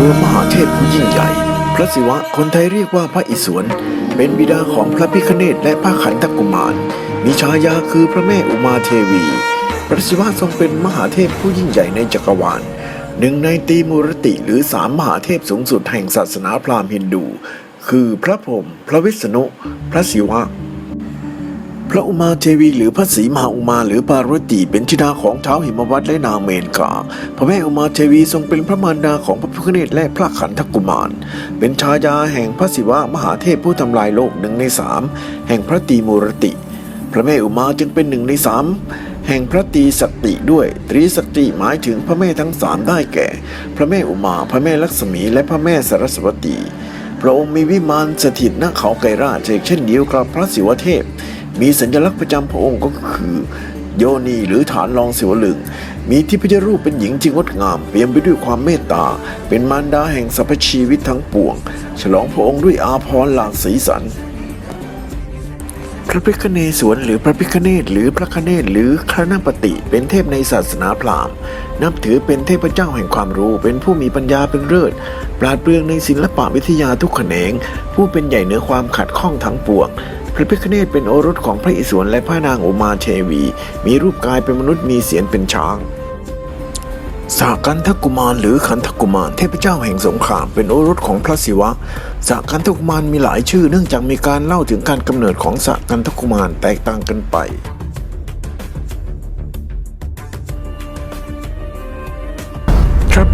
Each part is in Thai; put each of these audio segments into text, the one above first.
อบครัวมหาเทพผู้ยิ่งใหญ่ พระศิวะคนไทยเรียกว่าพระอิศวร เป็นบิดาของพระพิคเนตและพระขันธกุมาร มีฉายาคือพระแม่อุมาเทวี พระศิวะทรงเป็นมหาเทพผู้ยิ่งใหญ่ในจักรวาล หนึ่งในตีมูรติหรือสามมหาเทพสูงสุดแห่งศาสนาพราหมณ์ฮินดู คือพระพรหม พระวิษณุ พระศิวะ พระอุมาเทวีหรือพระศรีมหาอุมาหรือปารตีเป็นธิดาของเท้าวหิมวัตและนางเมนกา พระแม่อุมาเทวีทรงเป็นพระมารดาของพระพุทธเนตรและพระขันธกุมาร เป็นชายาแห่งพระศิวะมหาเทพผู้ทำลายโลกหนึ่งในสามแห่งพระตีมูรติ พระแม่อุมาจึงเป็นหนึ่งในสามแห่งพระตีสติด้วย ตรีสติหมายถึงพระแม่ทั้งสามได้แก่ พระแม่อุมา พระแม่ลักษมีและพระแม่สรสวตี พระองค์มีวิมานสถิตณเขาไกรราชเช่นเดียวกับพระศิวเทพ มีสัญลักษณ์ประจำพระองค์ก็คือ โยนีหรือฐานรองศิวลึง มีที่พระรูปเป็นหญิงที่งดงาม เปี่ยมไปด้วยความเมตตา เป็นมารดาแห่งสรรพชีวิตทั้งปวง ฉลองพระองค์ด้วยอาภรณ์หลากสีสันพระพิคเนศวรหรือพระพิคเนตหรือพระคเนตหรือครณปติเป็นเทพในศาสนาพราหมณ์ นับถือเป็นเทพเจ้าแห่งความรู้เป็นผู้มีปัญญาเป็นเลิศปราดเปรื่องในศิลปะวิทยาทุกแขนง ผู้เป็นใหญ่เหนือความขัดข้องทั้งปวง ระพิคเนตเป็นโอรสของพระอิศวรและพระนางอุมาเทวี มีรูปกายเป็นมนุษย์มีเสียงเป็นช้างสากันทกุมารหรือขันทกุมารเทพเจ้าแห่งสงครามเป็นโอรสของพระศิวะสากันทกุมารมีหลายชื่อเนื่องจากมีการเล่าถึงการกำเนิดของสากันทกุมารแตกต่างกันไป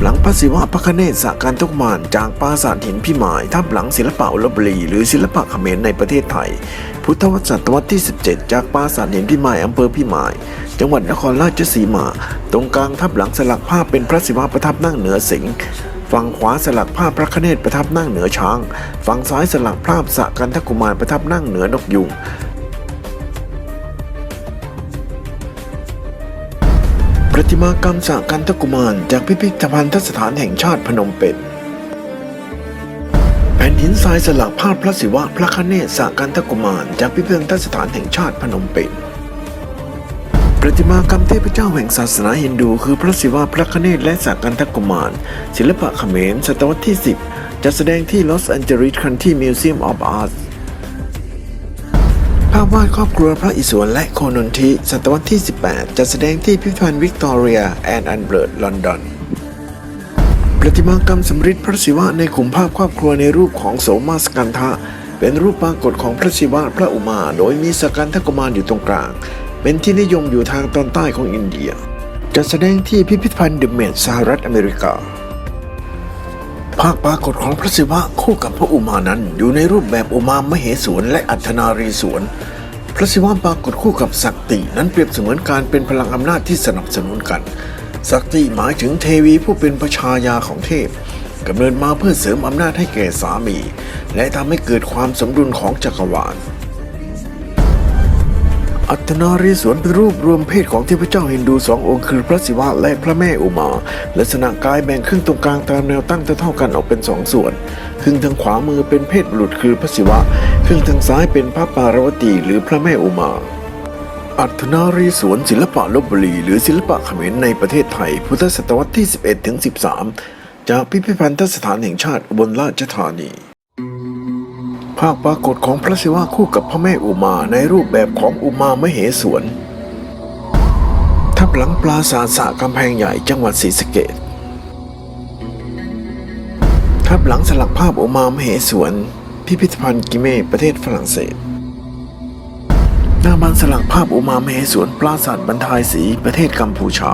หลังพระศิวะพระคเนศสาการทุกมานจากปราสาทหินพิมายทับหลังศิลปะอุลบรีหรือศิลปะเขมรในประเทศไทย พุทธศตวรรษที่ 17 จากปราสาทหินพิมายอำเภอพิมาย จังหวัดนครราชสีมา ตรงกลางทับหลังสลักภาพเป็นพระศิวะประทับนั่งเหนือสิงห์ฝั่งขวาสลักภาพพระคเนศประทับนั่งเหนือช้าง ฝั่งซ้ายสลักภาพสากันทกุมารประทับนั่งเหนือนกยุง ประติมากรรมสากันทกุมารจากพิพิธภัณฑสถานแห่งชาติพนมเปญแผ่นหินทรายสลักภาพพระศิวะพระคเนศสากันทกุมารจากพิพิธภัณฑสถานแห่งชาติพนมเปญประติมากรรมเทพเจ้าแห่งศาสนาฮินดู คือพระศิวะพระคเนศและสากันทกุมาร ศิลปะเขมรศตวรรษที่ 10จัดแสดงที่ลอสแอนเจลิสคันที่มิวเซียมออฟอาร์ตาพวาดครอบครัวพระอิศวรและโคนนทิศตวรรษที่ 18 จัดแสดงที่พิพิธภัณฑ์วิกตอเรียแอนด์อันเบิร์ตลอนดอนประติมากรรมสำริดพระศิวะในขุมภาพครอบครัวในรูปของโสมาสกันทะ เป็นรูปปรากฏของพระศิวะพระอุมา โดยมีสกันทกุมารอยู่ตรงกลาง เป็นที่นิยมอยู่ทางตอนใต้ของอินเดีย จัดแสดงที่พิพิธภัณฑ์เดอะเมดสหรัฐอเมริกา ภาคปรากฏของพระศิวะคู่กับพระอุมานั้น อยู่ในรูปแบบอุมามเหสวนและอัธนารีสวน พระศิวะปรากฏคู่กับสักตินั้นเปรียบเสมือนการเป็นพลังอำนาจที่สนับสนุนกันสักติหมายถึงเทวีผู้เป็นประชายาของเทพกำเนิดมาเพื่อเสริมอำนาจให้แก่สามี และทำให้เกิดความสมดุลของจักรวาล อัตนารีสวนเป็นรูปรวมเพศของเทพเจ้าฮินดูสององค์คือพระศิวะและพระแม่อุมา ลักษณะกายแบ่งครึ่งตรงกลางตามแนวตั้งเท่ากันออกเป็นสองส่วน ครึ่งทางขวามือเป็นเพศบุรุษคือพระศิวะ ครึ่งทางซ้ายเป็นพระปารวตีหรือพระแม่อุมาอัตนารีสวนศิลปะลบบุรี หรือศิลปะเขมรในประเทศไทย พุทธศตวรรษที่ 11ถึง13 จากพิพิธภัณฑสถานแห่งชาติอุบลราชธานี ภาคปรากฏของพระศิวะคู่กับพระแม่อุมาในรูปแบบของอุมามเหสวน ทับหลังปราสาทสะกำแพงใหญ่จังหวัดศรีสะเกษทับหลังสลักภาพอุมามเหสวน พิพิธภัณฑ์กิเม่ประเทศฝรั่งเศส หน้าบ้านสลักภาพอุมามเหสวนปราสาทบรรทายศรีประเทศกัมพูชา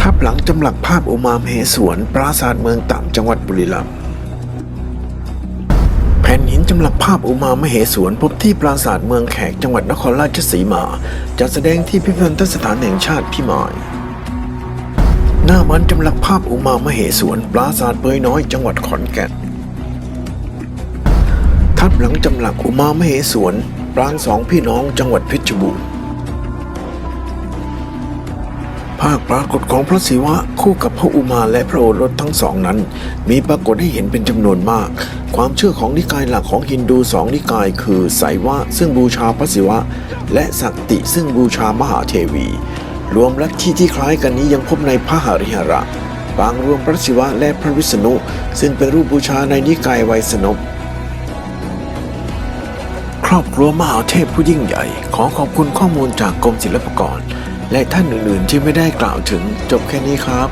ทับหลังจำหลักภาพอุมามเหสวนปราสาทเมืองต่ำจังหวัดบุรีรัมย์ หินจำหลักภาพอุมามเหสวนพบที่ปราสาทเมืองแขกจังหวัดนครราชสีมา จัดแสดงที่พิพิธภัณฑสถานแห่งชาติพิมาย หน้ามันจำหลักภาพอุมามเหสวนปราสาทเปยน้อยจังหวัดขอนแก่น ทับหลังจำหลักอุมามเหสวนปรางสองพี่น้องจังหวัดเพชรบูรณ์ ภาพปรากฏของพระศิวะคู่กับพระอุมาและพระโอรสทั้งสองนั้น มีปรากฏให้เห็นเป็นจำนวนมาก ความเชื่อของนิกายหลักของฮินดูสองนิกายคือไสวะซึ่งบูชาพระศิวะ และสักติซึ่งบูชามหาเทวี รวมลัทธิที่คล้ายกันนี้ยังพบในพระหริหระบางรวมพระศิวะและพระวิษณุ ซึ่งเป็นรูปบูชาในนิกายไวยสนบครอบครัวมหาเทพผู้ยิ่งใหญ่ ขอขอบคุณข้อมูลจากกรมศิลปากร และท่านอื่นๆที่ไม่ได้กล่าวถึงจบแค่นี้ครับ